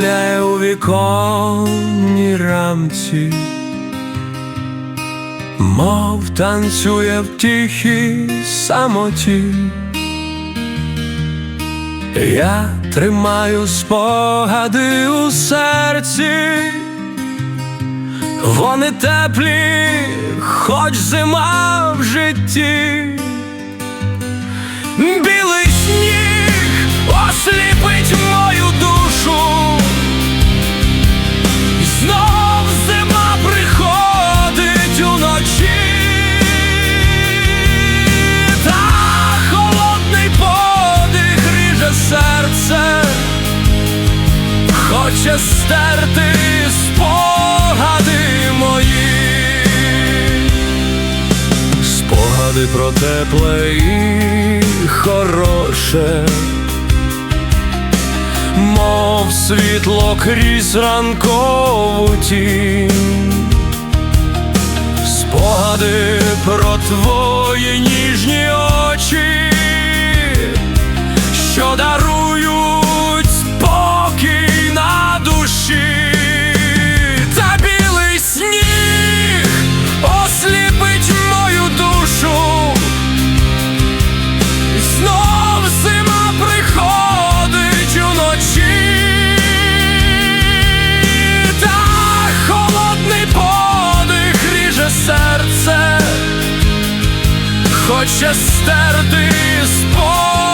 сяє у віконній рамці, мов танцює в тихій самоті. Я тримаю спогади у серці, вони теплі, хоч зима в житті. Спогади про тепле і хороше, мов світло крізь ранкову хоче стерти спокій.